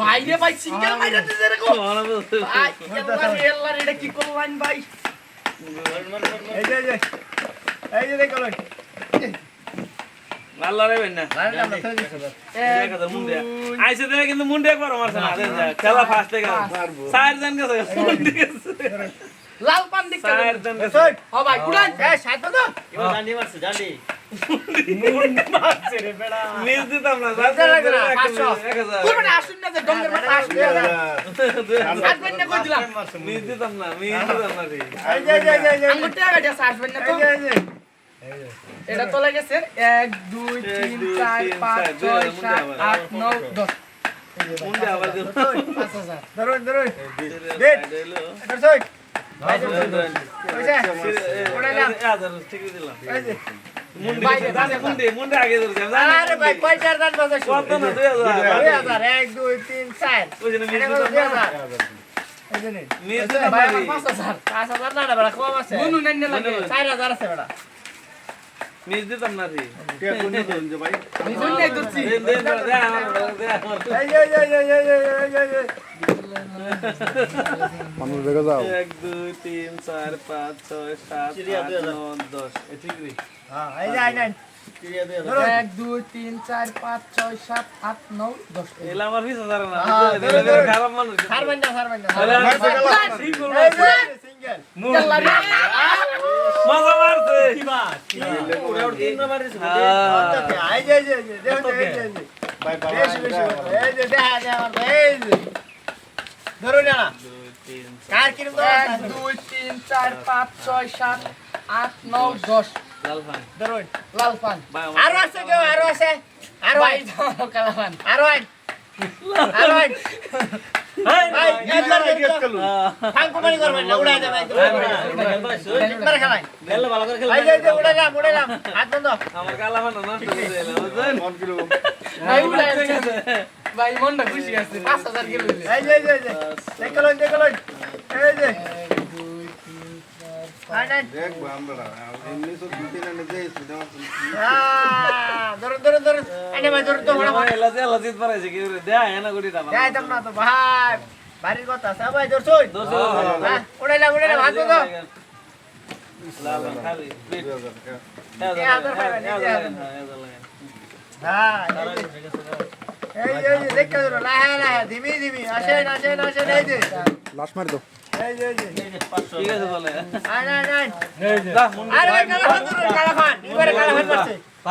বাইরে ভাই সিঙ্গেল মাইরা দিছে রে গো মনে এল্লার এটা কি করলেন ভাই এই যে এই যে এই যে দেখো না। আমরা আইসে কিন্তু মুন্ডে একবার দেন যা খেলা ফার্স্ট থেকে। চার জন গেছে মুন্ডে গেছে। লালপান দেখতে চার জন গেছে। সই ভাই কুড়ান এ সাত তো মিস দিতাম না হাজার। লাগে না, এটা তো এই যে এই যে এটা তোলা গেছে। এক দুই তিন চার পাঁচ ছয় সাত আট নয় দশ। হাজার। এক দুই তিন। পাঁচ না বেড়া কম আছে। চার হাজার আছে বেড়া। মিস দিতাম না রে। দুই নেই ধরছি দে দে দে দে আমার দে আমার এই যে এই এই এই এই এই মানুষ দেখে যাও। এ ঠিক রে। হ্যাঁ এই এক দুই তিন চার পাঁচ ছয় সাত আট নয় দশ। এলা আমার না। হ্যাঁ, এলা ধরুন, ধরুন। খারাপ মানুষ এই ঠিক করব যে সিঙ্গেল এল্লার মজা মারছে হ্যাঁ। এই যে এই যে এই যে দেখুন এই যে এই যে। বেশি বেশি এই যে দেখা দেখা আমার এই যে। ধরুন না দুই তিন কার কিরম তো এক দুই তিন চার পাঁচ ছয় সাত আট নয় দশ। লাল ফান ধরুন। লাল পান ভাই আরও আছে কেউ? আরও আছে? আরও ভাই আইন কালা পান আরও আইন ভাই যে যে আমার কালা মনটা খুশি আছে পাঁচ হাজার গেল এই যে এই যে এই যে দেখলুন দেখলুন এই যে আই নাইন আহ, ধরুন ধরুন ধরুন আইনে ভাই ধরুন তো বড় ভাই এলা যে এলা জিত পারাইছে কি রে দেয়া এনা গুড়ি দাম যাইতাম না তো ভাই। বাড়ির কথা হ্যাঁ এই এই দেখতে লাহে লাহে ধিমি ধিমি আসেন আসেন আসেন এই যে। লাশ মারি দাও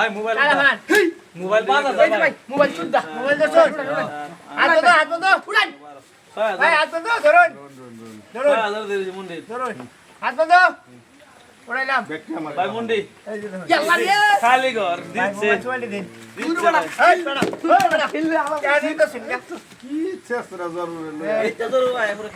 মোবাইল মোবাইল ভাই মোবাইল চুদ্দা মোবাইল ধরছুন হাত বন্ধ হাত বন্ধ উড়ান ভাই হাত বন্ধ ধরুন ধরুন ধরুন হাত বন্ধ উড়াইলাম ভাই মুন্ডি ধরুন এল্লার খালি ঘর দিচ্ছে মোবাইল দিন বড়া। এই এই কি চেষ্টা জরুরি এটা তো ভাই পুরো